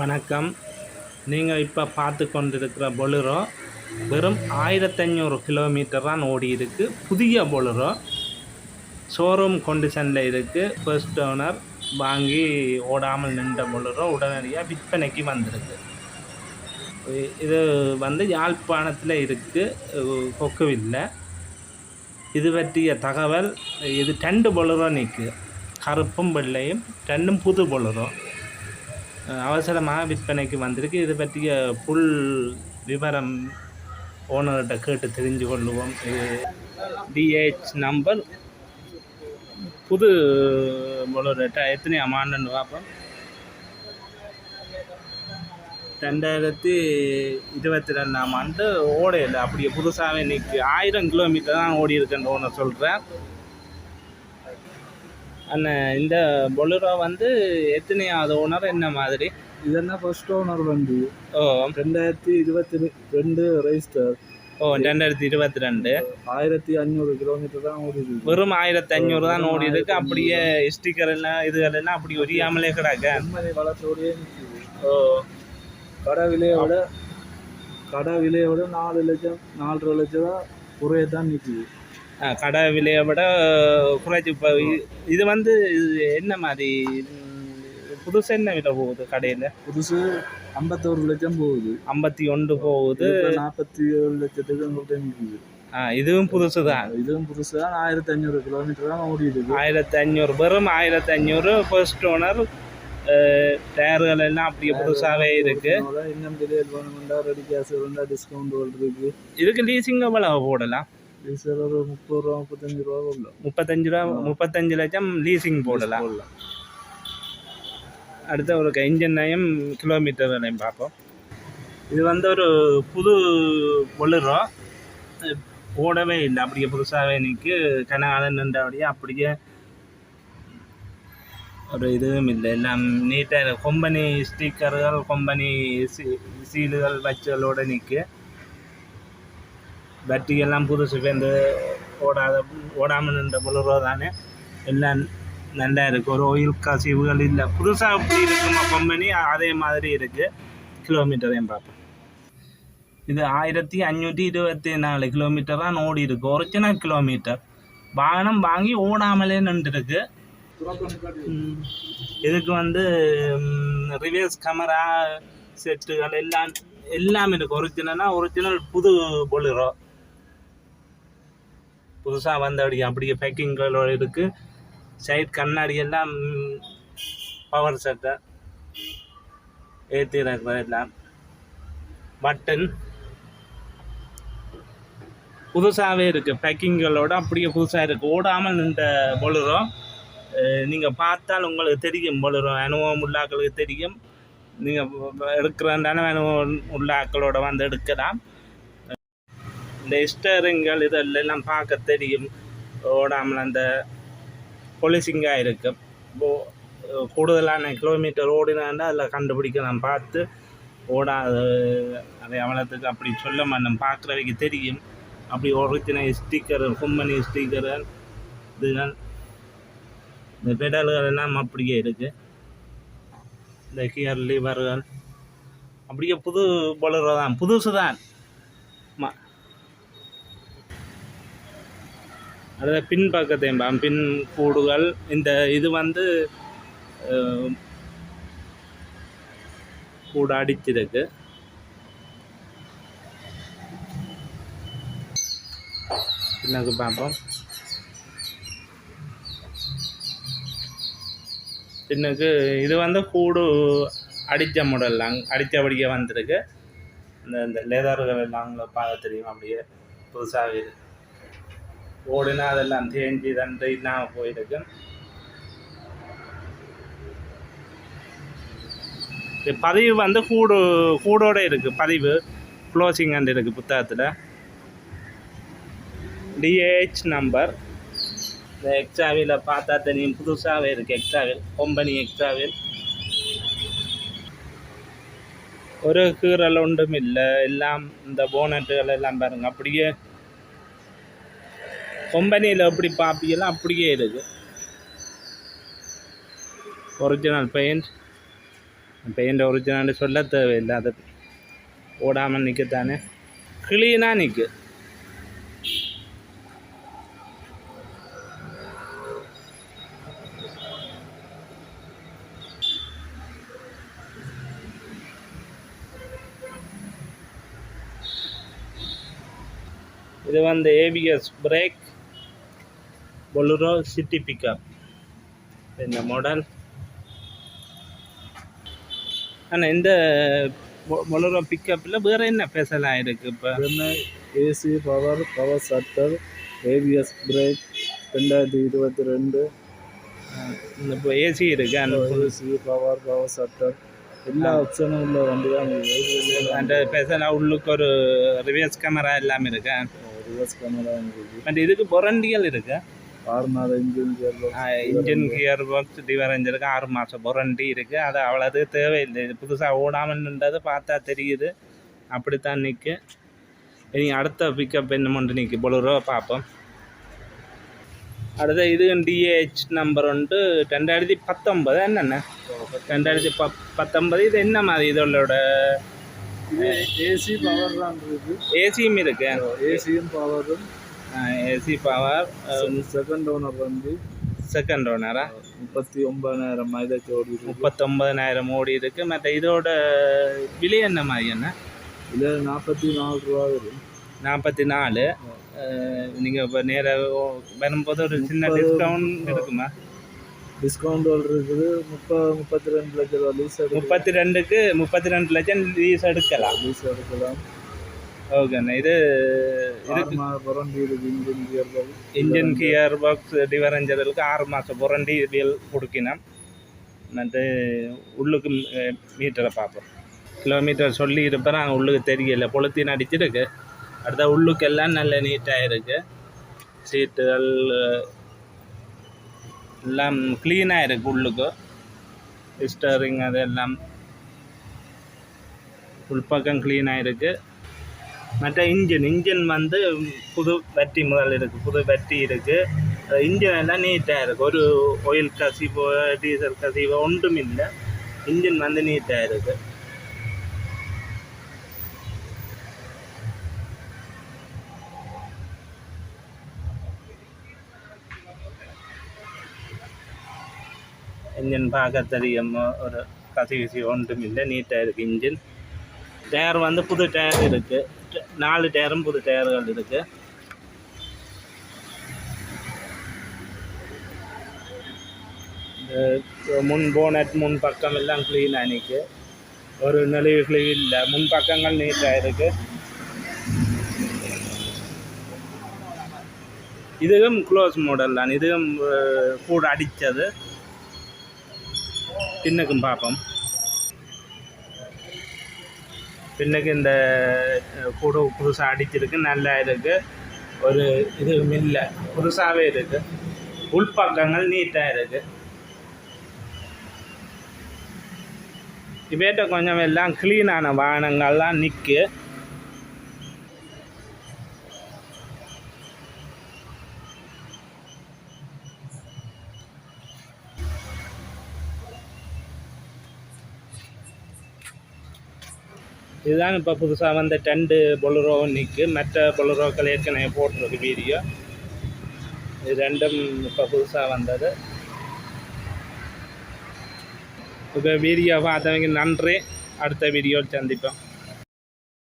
வணக்கம். நீங்கள் இப்போ பார்த்து கொண்டிருக்கிற பொலுரோ வெறும் ஆயிரத்தஞ்சூறு கிலோமீட்டர் தான் ஓடி இருக்கு. புதிய பொலுரோ ஷோரூம் கொண்டிஷனில் இருக்குது ஃபர்ஸ்ட் ஓனர் வாங்கி ஓடாமல் நின்ற பொலுரோ உடனடியாக விற்பனைக்கு வந்திருக்கு. இது வந்து யாழ்ப்பாணத்தில் இருக்குது கொக்குவில்லை. இது பற்றிய தகவல் இது ரெண்டு பொலுரோ நிற்கு கருப்பும் வெள்ளையும் ரெண்டும் புது பொலுரோ. அவசரமாக விற்பனைக்கு வந்திருக்கு. இது பற்றிய புல் விவரம் ஓனர்கிட்ட கேட்டு தெரிஞ்சு கொள்ளுவோம். இது டிஹெச் நம்பர் புது பொலோரேட்டா எத்தனை அமாண்டுன்னு பார்ப்போம். ரெண்டாயிரத்தி இருபத்தி ரெண்டாம் ஆண்டு ஓடையில் அப்படியே புதுசாகவே இன்றைக்கி ஆயிரம் கிலோமீட்டர் தான் ஓடி இருக்குன்னு ஓனர் சொல்கிறேன் அண்ணன் இந்த பொலுரோ வந்து எத்தனையாவது ஓனர் என்ன மாதிரி? இதெல்லாம் ஃபர்ஸ்ட் ஓனர் வண்டி? ஓ. ரெண்டாயிரத்தி இருபத்தி ரெண்டு ரெஜிஸ்டர் ஓ ரெண்டாயிரத்தி இருபத்தி ரெண்டு ஆயிரத்தி அஞ்சூறு கிலோமீட்டர் தான் ஓடிது வெறும் ஆயிரத்தி அஞ்சூறு தான் ஓடி இருக்கு. அப்படியே ஸ்டிக்கர் எல்லாம் இதுகள் எல்லாம் அப்படி ஒரியாமலே கிடக்க. நிற்குது ஓ. கடை விலையை விட கடை விலையை விட நாலு லட்சம் நாலரை லட்சம் தான் குறைய தான் நிற்குது கடை விலையை விட குறைச்சி இப்போ இது வந்து இது என்ன மாதிரி புதுசு என்ன விலை போகுது கடையில்? புதுசு ஐம்பத்தோரு லட்சம் போகுது. ஐம்பத்தி ஒன்று போகுது. நாற்பத்தி ஏழு லட்சத்துக்கு உங்கள்கிட்ட நிற்குது ஆ இதுவும் புதுசு தான் இதுவும் புதுசு தான் ஆயிரத்தி அஞ்சூறு கிலோமீட்டர் தான் ஓடி இருக்கு ஆயிரத்தி அஞ்சூறு வெறும் ஆயிரத்தி அஞ்சூறு ஃபர்ஸ்ட் ஓனர் டயர்கள் எல்லாம் அப்படியே புதுசாகவே இருக்கு. இன்னும் பெரிய வேணுமெண்டா ரெடி கேஸ் இருந்தால் டிஸ்கவுண்ட் இருக்கு. இதுக்கு லீசிங் எவ்வளவு போடலாம்? டீசல் ஒரு முப்பது ரூபா முப்பத்தஞ்சு ரூபா உள்ள முப்பத்தஞ்சு ரூபா முப்பத்தஞ்சு லட்சம் லீசிங் போடலாம். போடலாம். அடுத்த ஒரு இன்ஜின் நயம் கிலோமீட்டர் விலையும் பார்ப்போம். இது வந்து ஒரு புது பொழுறோ ஓடவே இல்லை. அப்படியே புதுசாகவே நிற்கு கனகாலம் நின்றபடியே அப்படியே ஒரு இதுவும் இல்லை. எல்லாம் நீட்டாக கொம்பனி ஸ்டிக்கர்கள் கொம்பனி சீ சீலுகள் வச்சலோட நிற்கு பேட்டரி புதுசு வந்து ஓடாத ஓடாமல் நின்ற பொழுதோ தானே எல்லாம் நல்லா இருக்குது ஒரு ஒயில் கசிவுகள் இல்லை. புதுசாக எப்படி இருக்குமா கம்பெனி அதே மாதிரி இருக்குது கிலோமீட்டரையும் பார்ப்போம். இது ஆயிரத்தி அஞ்சூற்றி இருபத்தி நாலு கிலோமீட்டர் தான் ஓடி இருக்கு. ஒரிஜினல் கிலோமீட்டர் வாகனம் வாங்கி ஓடாமலே நின்றுருக்கு. இதுக்கு வந்து ரிவர்ஸ் கேமரா செட்டுகள் எல்லாம் எல்லாம் இருக்குது ஒரிஜினலாக ஒரிஜினல் புது பொலிரோ புதுசாக வந்தபடி அப்படியே பேக்கிங்களோட இருக்குது சைட் கண்ணாடி எல்லாம் பவர் செட்டை ஏற்றி இருக்கிறது எல்லாம். பட்டன் புதுசாகவே இருக்குது பேக்கிங்களோட அப்படியே புதுசாக இருக்குது ஓடாமல் நின்ற பொழுதும் நீங்கள் பார்த்தால் உங்களுக்கு தெரியும் பொழுதும் அனுபவம் உள்ளாக்களுக்கு தெரியும். நீங்கள் எடுக்கிறதான அனுபவம் உள்ளாக்களோட வந்து எடுக்கலாம். இந்த ஸ்டரிங்கள் இதெல்லாம் பார்க்க தெரியும். ஓடாமல் அந்த பொலிசிங்காக இருக்கும். இப்போது கூடுதலான கிலோமீட்டர் ஓடினாண்டா அதில் கண்டுபிடிக்க நான் பார்த்து. ஓடாது அதை அவலத்துக்கு அப்படி சொல்ல மாட்டோம். பார்க்குறவைக்கு தெரியும். அப்படி ஒரிஜினல் ஸ்டிக்கர் கும்பனி ஸ்டிக்கர் இதுகள் இந்த பெடல்கள் எல்லாம் அப்படியே இருக்குது இந்த கியர் லிவர்கள் அப்படியே புது பொலரோ தான் புதுசு தான். அதில் பின் பக்கத்தையும் பின் கூடுகள் இந்த இது வந்து கூட அடிச்சிருக்கு. பின்னுக்கு பார்ப்போம். பின்னுக்கு இது வந்து கூடு அடித்த முடல்லாம் அடித்தபடியே வந்திருக்கு. இந்த இந்த லேதர்கள் எல்லாம் பார்க்க தெரியும் அப்படியே புதுசாகவே இருக்குது ஓடுனா அதெல்லாம் தேஞ்சி தண்டு இல்லாமல் போயிருக்கு பதிவு வந்து கூடு கூடோட இருக்குது பதிவு. க்ளோசிங் அண்ட் இருக்குது புத்தகத்தில். டிஏஹெச் நம்பர் இந்த எக்ஸாவில் பார்த்தா தெரியும் புதுசாகவே இருக்குது எக்ஸாவில் கம்பெனி எக்ஸாவில் ஒரு கீரல் ஒன்றும் இல்லை. எல்லாம் இந்த போனட்டுகள் எல்லாம் பாருங்கள் அப்படியே கம்பெனியில் எப்படி பார்ப்பீங்களோ அப்படியே இருக்குது ஒரிஜினல் பெயிண்ட் பெயிண்ட் ஒரிஜினல் சொல்ல தேவையில்லை அது ஓடாமல் நிற்கத்தானே கிளீனாக நிற்கு இது வந்து ABS brake Bolero city pickup இந்த மாடல் ஆனால் இந்த பொலுரோ பிக்கப்பில் வேறு என்ன ஸ்பெஷலாக இருக்குது இப்போ? என்ன? AC power power shutter ABS brake ரெண்டாயிரத்தி இருபத்தி ரெண்டு. இந்த இப்போ ஏசி இருக்கு? அந்த ஏசி பவர் பவர் சட்டர் எல்லா ஆப்ஷனும் உள்ள வண்டி தான் அந்த ஸ்பெஷலாக உள்ளுக்கு ஒரு ரிவர்ஸ் கேமரா எல்லாமே இருக்கு? ரிவர்ஸ் கேமரா இருக்குது இதுக்கு பொரண்டிகள் இருக்கு? ஆறு இன்ஜின் இன்ஜின் கியர் பாக்ஸ் டிவரஞ்ச் இருக்கு ஆறு மாதம் பொரண்டி இருக்கு. அது அவ்வளவு தேவையில்லை. புதுசாக ஓடாமல் நின்றது பார்த்தா தெரியுது. அப்படித்தான் நிற்கு இனி அடுத்த பிக்கப் என்ன மட்டும் நிற்கு பொழுரோ பார்ப்போம். அடுத்த இது டிஏஹெச் நம்பர் வந்து ரெண்டாயிரத்தி பத்தொன்பது. என்னென்ன? ரெண்டாயிரத்தி ப பத்தொன்பது. இது என்ன மாதிரி இதோட? ஏசி பவர் தான் இருக்கு. ஏசியும் இருக்கு ஏசியும் பவரும் ஏசி பவர் செகண்ட் ஓனர் வந்து? செகண்ட் ஓனரா முப்பத்தி ஒன்பதாயிரம் மைலேஜ் ஓடி இருக்கு முப்பத்தொம்பதனாயிரம் ஓடி இருக்கு மற்ற இதோட விலை என்ன மாதிரி என்ன? இதில் நாற்பத்தி நாலு ரூபா வரும். நாற்பத்தி நாலு. நீங்கள் இப்போ நேராக வரும்போது ஒரு சின்ன. டிஸ்கவுண்ட் இருக்குமா? டிஸ்கவுண்ட் இருக்குது. முப்பது முப்பத்தி ரெண்டு லட்சம் ரூபா லீஸ் முப்பத்தி ரெண்டுக்கு முப்பத்தி ரெண்டு லட்சம் லீஸ் எடுக்கலாம். லீஸ் எடுக்கலாம். ஓகேண்ணா இது இதுக்கு புரண்டி engine gear engine gear box டிவரஞ்சதுக்கு ஆறு மாதம் புரண்டி பில் கொடுக்கணும் மற்ற உள்ளுக்கு மீட்டரை பார்ப்போம் கிலோமீட்டர் சொல்லி இருப்பேன் நாங்கள் உள்ளுக்கு தெரியல பொழுத்தின் அடிச்சிருக்கு அடுத்த உள்ளுக்கெல்லாம் நல்ல நீட்டாக இருக்கு சீட்டுகள் எல்லாம் க்ளீனாக இருக்கு உள்ளுக்கு ஸ்டரிங் அதெல்லாம் உள்பக்கம் க்ளீனாக இருக்கு மற்ற இன்ஜின் இன்ஜின் வந்து புது வட்டி முதல் இருக்குது புது வட்டி இருக்குது இன்ஜின் எல்லாம் நீட்டாக இருக்குது ஒரு ஆயில் கசிவோ டீசல் கசிவோ ஒன்றும் இல்லை. இன்ஜின் வந்து நீட்டாக இருக்குது இன்ஜின் பார்க்க தெரியும் ஒரு கசி கசி ஒன்றும் இல்லை. நீட்டாக இருக்குது இன்ஜின். டயர் வந்து புது டயர் இருக்குது நாலு டயரும் புது டயர்கள் இருக்குது முன் போனட் முன் பக்கம் எல்லாம் க்ளீனாக நிற்கு ஒரு நெளிவு கிழிவு இல்லை. முன் பக்கங்கள் நீட்டாக இருக்கு. இதுவும் க்ளோஸ் மாடல் தான். இதுவும் கூட அடித்தது பின்னுக்கும் பார்ப்போம். பின்னுக்கு இந்த அஹ், கூட புதுசாக அடிச்சிருக்கு நல்லா இருக்குது ஒரு இது இல்லை புதுசாகவே இருக்குது உள்பக்கங்கள் நீட்டாக இருக்குது இவேட்ட கொஞ்சம் எல்லாம் க்ளீனான வாகனங்கள்லாம் நிற்கு இதுதான் இப்போ புதுசாக வந்த டெண்டு பொலரோ நிற்கு மற்ற பொலரோக்கள் ஏற்கனவே போட்டிருக்கு வீடியோ இது ரெண்டும் இப்போ புதுசாக வந்தது. இப்போ வீடியோ பார்த்தவங்க நன்றி. அடுத்த வீடியோவில் சந்திப்போம்.